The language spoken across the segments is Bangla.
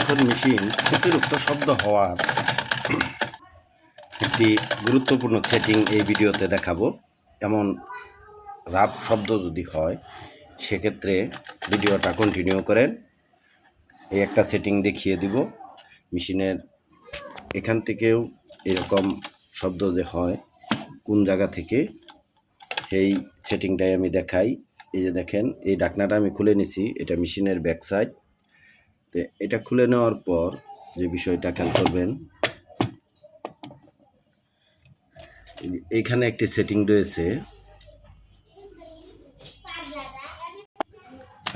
এখন মেশিন অতিরিক্ত শব্দ হওয়ার একটি গুরুত্বপূর্ণ সেটিং এই ভিডিওতে দেখাবো। এমন রাপ শব্দ যদি হয়, সেক্ষেত্রে ভিডিওটা কন্টিনিউ করেন। এই একটা সেটিং দেখিয়ে দিব। মেশিনের এখান থেকেও এরকম শব্দ যে হয়, কোন জায়গা থেকে, সেই সেটিংটাই আমি দেখাই। এই যে দেখেন, এই ডাকনাটা আমি খুলে নিছি। এটা মেশিনের ব্যাক সাইড তো এটা খুলে নেওয়ার পর যে বিষয়টা খেয়াল করবেন এইখানে একটি সেটিং রয়েছে।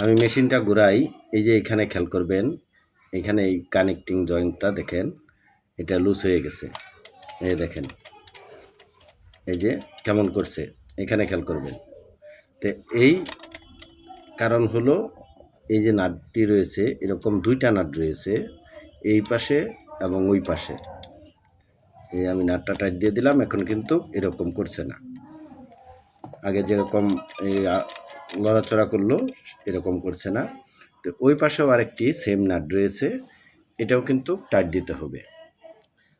আমি মেশিনটা ঘুরাই, এই যে এখানে খেয়াল করবেন, এখানে এই কানেক্টিং জয়েন্টটা দেখেন, এটা লুজ হয়ে গেছে। এই দেখেন, এই যে কেমন করছে, এখানে খেয়াল করবেন। তো এই কারণ হলো এই যে নাটটি রয়েছে, এরকম দুইটা নাট রয়েছে, এই পাশে এবং ওই পাশে। এই আমি নাটটা টাইট দিয়ে দিলাম, এখন কিন্তু এরকম করছে না। আগে যেরকম লড়াচড়া করল, এরকম করছে না। তো ওই পাশেও আরেকটি সেম নাট রয়েছে, এটাও কিন্তু টাইট দিতে হবে।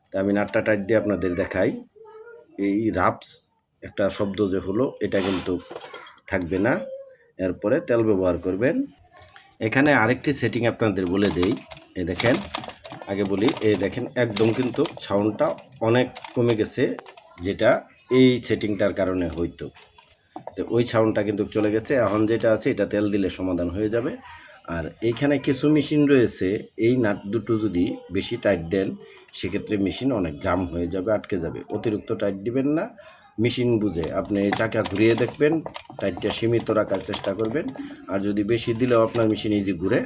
তা আমি নাটটা টাইট দিয়ে আপনাদের দেখাই। এই রাপস একটা শব্দ যে হলো, এটা কিন্তু থাকবে না। এরপরে তেল ব্যবহার করবেন। এখানে আরেকটি সেটিং আপনাদের বলে দেই। এই দেখেন, আগে বলি এই দেখেন একদম কিন্তু সাউন্ডটা অনেক কমে গেছে, যেটা এই সেটিংটার কারণে হইতো। তো ওই সাউন্ডটা কিন্তু চলে গেছে, এখন যেটা আছে, এটা তেল দিলে সমাধান হয়ে যাবে। আর এইখানে কিছু মেশিন রয়েছে, এই নাট দুটো যদি বেশি টাইট দেন, সেক্ষেত্রে মেশিন অনেক জাম হয়ে যাবে, আটকে যাবে। অতিরিক্ত টাইট দিবেন না মেশিন বুঝে। আপনি চাকা ঘুরিয়ে দেখবেন, টাইটটা সীমিত রাখার চেষ্টা করবেন। আর যদি বেশি দিলেও আপনার মেশিন ইজি ঘুরে,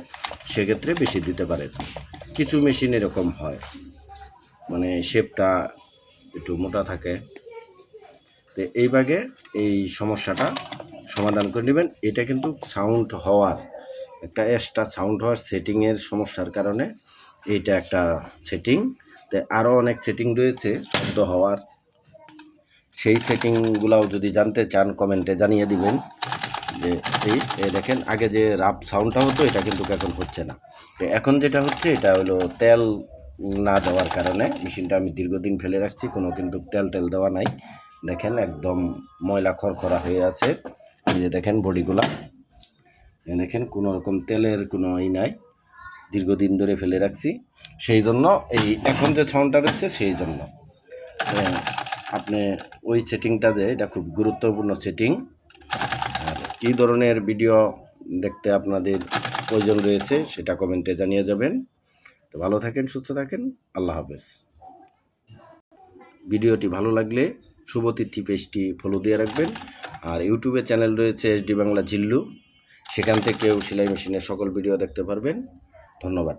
সেক্ষেত্রে বেশি দিতে পারেন। কিছু মেশিন এরকম হয়। মানে শেপটা একটু মোটা থাকে। তো এই ভাগে এই সমস্যাটা সমাধান করে নেবেন। এটা কিন্তু সাউন্ড হওয়ার, একটা এক্সট্রা সাউন্ড হওয়ার সেটিংয়ের সমস্যার কারণে এইটা একটা সেটিং। তো আরও অনেক সেটিং রয়েছে, শব্দ হওয়ার। সেই সেটিংগুলাও যদি জানতে চান কমেন্টে জানিয়ে দিবেন। যে এই দেখেন আগে যে রাপ সাউন্ডটা হতো এটা কিন্তু এখন হচ্ছে না। তো এখন যেটা হচ্ছে এটা হলো তেল না দেওয়ার কারণে মেশিনটা আমি দীর্ঘদিন ফেলে রাখছি কোনো কিন্তু তেল টেল দেওয়া নাই। দেখেন একদম ময়লা খড়খড়া হয়ে আছে। এই যে দেখেন বডিগুলা। দেখেন কোনো রকম তেলের কোনো ই নাই। দীর্ঘদিন ধরে ফেলে রাখছি। সেই জন্য এই এখন যে সাউন্ডটা রয়েছে সেই জন্য। হ্যাঁ, আপনি ওই সেটিংটা যে, এটা খুব গুরুত্বপূর্ণ সেটিং আর কী ধরনের ভিডিও দেখতে আপনাদের প্রয়োজন রয়েছে, সেটা কমেন্টে জানিয়ে যাবেন। তো ভালো থাকেন, সুস্থ থাকেন, আল্লাহ হাফেজ। ভিডিওটি ভালো লাগলে শুভতিথি পেজটি ফলো দিয়ে রাখবেন। আর ইউটিউবে চ্যানেল রয়েছে এসডি বাংলা জিল্লু সেখান থেকেও সেলাই মেশিনের সকল ভিডিও দেখতে পারবেন। ধন্যবাদ।